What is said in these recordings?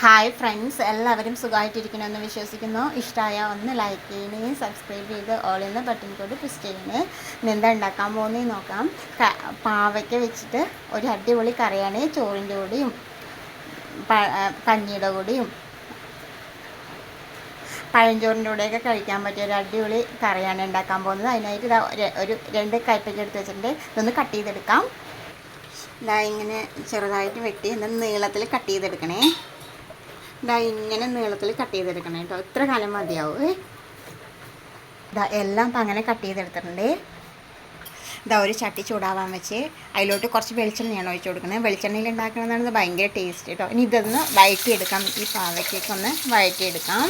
Hi friends എല്ലാവരും സുഖമായിട്ടിരിക്കണമെന്ന് വിശ്വസിക്കുന്നു. ഇഷ്ടമായ ഒന്ന് ലൈക്ക് ചെയ്യണേ സബ്സ്ക്രൈബ് ചെയ്ത് ഓൾ എന്ന ബട്ടൺ കോഡ് പ്രസ് ചെയ്യണേ. ഇന്ന് എന്താ ഉണ്ടാക്കാൻ പോകുന്നേ നോക്കാം. പാവയ്ക്ക് വെച്ചിട്ട് ഒരു അടിപൊളി കറിയാണ്. ചോറിന്റെ കൂടെയും കഞ്ഞിയുടെ കൂടെയും. പഴഞ്ചോറിന്റെ കൂടെയൊക്കെ കഴിക്കാൻ പറ്റിയ ഒരു അടിപൊളി കറിയാണ് ഉണ്ടാക്കാൻ പോകുന്നത്. അതിനായിട്ട് ഒരു- രണ്ട് കൈപ്പയ്ക്ക് എടുത്ത് വെച്ചിട്ടുണ്ട്. ഇതൊന്ന് കട്ട് ചെയ്തെടുക്കാം. ഇതാ ഇങ്ങനെ ചെറുതായിട്ട് വെട്ടി എന്നിട്ട് നീളത്തിൽ കട്ട് ചെയ്തെടുക്കണേ. ഇതാ ഇങ്ങനെ നീളത്തിൽ കട്ട് ചെയ്തെടുക്കണം കേട്ടോ. ഇത്ര കാലം മതിയാവും. ഇതാ എല്ലാം ഇപ്പം അങ്ങനെ കട്ട് ചെയ്തെടുത്തിട്ടുണ്ട്. ഇതാ ഒരു ചട്ടി ചൂടാവാൻ വെച്ച് അതിലോട്ട് കുറച്ച് വെളിച്ചെണ്ണയാണ് ഒഴിച്ചു കൊടുക്കുന്നത് വെളിച്ചെണ്ണയിൽ ഉണ്ടാക്കണമെന്നാണ് ഭയങ്കര ടേസ്റ്റ് കേട്ടോ. ഇനി ഇതൊന്ന് വഴറ്റിയെടുക്കാം. ഈ പാവയ്ക്കൊക്കെ ഒന്ന് വഴറ്റിയെടുക്കാം.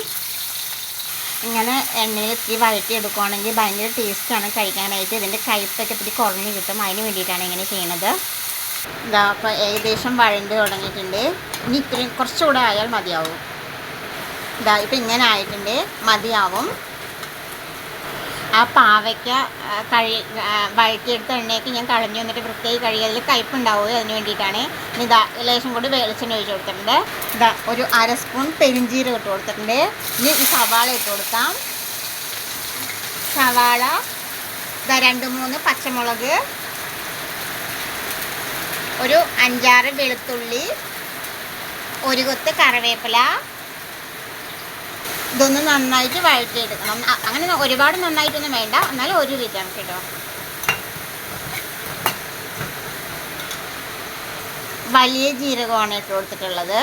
ഇങ്ങനെ എണ്ണയിൽ ഇത്തിരി വഴറ്റിയെടുക്കുകയാണെങ്കിൽ ഭയങ്കര ടേസ്റ്റാണ് കഴിക്കാനായിട്ട്. ഇതിന്റെ കയ്പ്പൊക്കെ ഇത്തിരി കുറഞ്ഞ് കിട്ടും. അതിന് വേണ്ടിയിട്ടാണ് ഇങ്ങനെ ചെയ്യണത്. ഇതാ അപ്പോൾ ഏകദേശം വഴണ്ട് തുടങ്ങിയിട്ടുണ്ട്. ഇനി ഇത്രയും കുറച്ചുകൂടെ ആയാൽ മതിയാവും. ഇതാ ഇപ്പം ഇങ്ങനെ ആയിട്ടുണ്ട്. മതിയാവും. ആ പാവയ്ക്ക കഴി വഴറ്റിയെടുത്ത എണ്ണയൊക്കെ ഞാൻ കളഞ്ഞു. വന്നിട്ട് വൃത്തിയായി കഴുകി. അതിൽ കയ്പുണ്ടാവുക അതിന് വേണ്ടിയിട്ടാണ്. ഇനി ഇതാ ലേശം കൂടി വെളിച്ചെണ്ണ ഒഴിച്ച് കൊടുത്തിട്ടുണ്ട്. ഇതാ ഒരു അര സ്പൂൺ പെരിഞ്ചീരം ഇട്ട് കൊടുത്തിട്ടുണ്ട്. ഇനി ഈ സവാള ഇട്ട് കൊടുക്കാം. സവാള ഇതാ രണ്ട് മൂന്ന് പച്ചമുളക് ഒരു അഞ്ചാറ് വെളുത്തുള്ളി ഒരു കൊത്ത് കറിവേപ്പില. ഇതൊന്ന് നന്നായിട്ട് വഴറ്റിയെടുക്കണം. അങ്ങനെ ഒരുപാട് നന്നായിട്ടൊന്നും വേണ്ട. എന്നാലും ഒരു വിധം കേട്ടോ. വലിയ ജീരകമാണ് ഇട്ട് കൊടുത്തിട്ടുള്ളത്.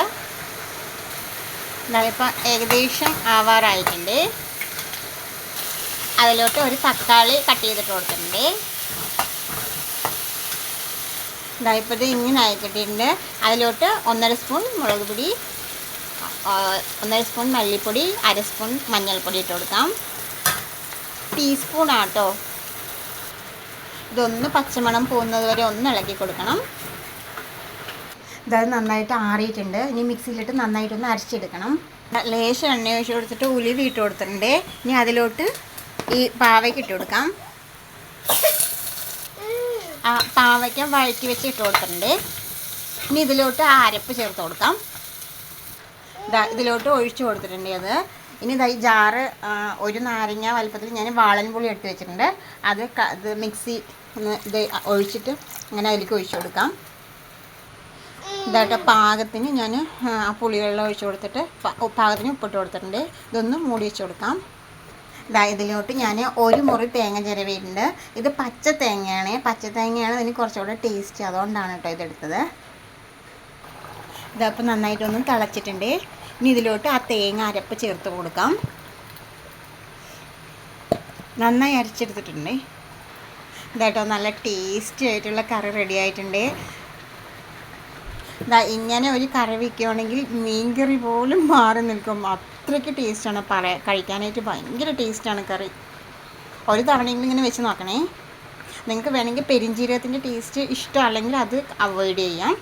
ഇപ്പം ഏകദേശം ആവാറായിട്ടുണ്ട്. അതിലോട്ട് ഒരു തക്കാളി കട്ട് ചെയ്തിട്ട് കൊടുത്തിട്ടുണ്ട്. ഇതായപ്പോൾ ഇത് ഇങ്ങനെ ആയിക്കിട്ടിട്ടുണ്ട് അതിലോട്ട് ഒന്നര സ്പൂൺ മുളക് പൊടി ഒന്നര സ്പൂൺ മല്ലിപ്പൊടി അര സ്പൂൺ മഞ്ഞൾപ്പൊടി ഇട്ട് കൊടുക്കാം. ടീസ്പൂൺ ആട്ടോ ഇതൊന്ന് പച്ചമണം പോകുന്നത് വരെ ഒന്ന് ഇളക്കി കൊടുക്കണം. ഇതത് നന്നായിട്ട് ആറിയിട്ടുണ്ട്. ഇനി മിക്സിയിലിട്ട് നന്നായിട്ടൊന്ന് അരച്ചെടുക്കണം. ലേശം എണ്ണ ഒഴിച്ച് കൊടുത്തിട്ട് ഉലുവി ഇട്ട് കൊടുത്തിട്ടുണ്ട്. ഇനി അതിലോട്ട് ഈ പാവയ്ക്ക് ഇട്ട് കൊടുക്കാം. പാവയ്ക്ക വഴറ്റി വെച്ച് ഇട്ട് കൊടുത്തിട്ടുണ്ട്. ഇനി ഇതിലോട്ട് അരപ്പ് ചേർത്ത് കൊടുക്കാം. ഇതിലോട്ട് ഒഴിച്ചു കൊടുത്തിട്ടുണ്ട് അത്. ഇനി ഇതായി ജാറ് ഒരു നാരങ്ങ വലുപ്പത്തിൽ ഞാൻ വാളൻ പുളി എടുത്ത് വെച്ചിട്ടുണ്ട്. അത് ഇത് മിക്സി ഇത് ഒഴിച്ചിട്ട് അങ്ങനെ അതിലേക്ക് ഒഴിച്ചു കൊടുക്കാം. ഇതായിട്ട് പാകത്തിന് ഞാൻ ആ പുളിവെള്ളം ഒഴിച്ചു കൊടുത്തിട്ട് പാകത്തിന് ഉപ്പിട്ട് കൊടുത്തിട്ടുണ്ട്. ഇതൊന്ന് മൂടി വെച്ച് കൊടുക്കാം. ഇതാ ഇതിലോട്ട് ഞാൻ ഒരു മുറി തേങ്ങ ചിരവിയിട്ടുണ്ട്. ഇത് പച്ച തേങ്ങയാണ്. പച്ച തേങ്ങയാണ് ഇതിന് കുറച്ചുകൂടെ ടേസ്റ്റ് അതുകൊണ്ടാണ് കേട്ടോ ഇതെടുത്തത്. ഇതപ്പോൾ നന്നായിട്ടൊന്നും തിളച്ചിട്ടുണ്ട്. ഇനി ഇതിലോട്ട് ആ തേങ്ങ അരപ്പ് ചേർത്ത് കൊടുക്കാം. നന്നായി അരച്ചെടുത്തിട്ടുണ്ട്. ഇതായിട്ടോ നല്ല ടേസ്റ്റി ആയിട്ടുള്ള കറി റെഡി ആയിട്ടുണ്ട്. ഇങ്ങനെ ഒരു കറി വയ്ക്കുകയാണെങ്കിൽ മീൻകറി പോലും മാറി നിൽക്കും. അത്രയ്ക്ക് ടേസ്റ്റാണ് പറ കഴിക്കാനായിട്ട് ഭയങ്കര ടേസ്റ്റാണ് കറി. ഒരു തവണയെങ്കിലും ഇങ്ങനെ വെച്ച് നോക്കണേ. നിങ്ങൾക്ക് വേണമെങ്കിൽ പെരിഞ്ജീരകത്തിന്റെ ടേസ്റ്റ് ഇഷ്ടമല്ലെങ്കിൽ അത് അവോയ്ഡ് ചെയ്യാം.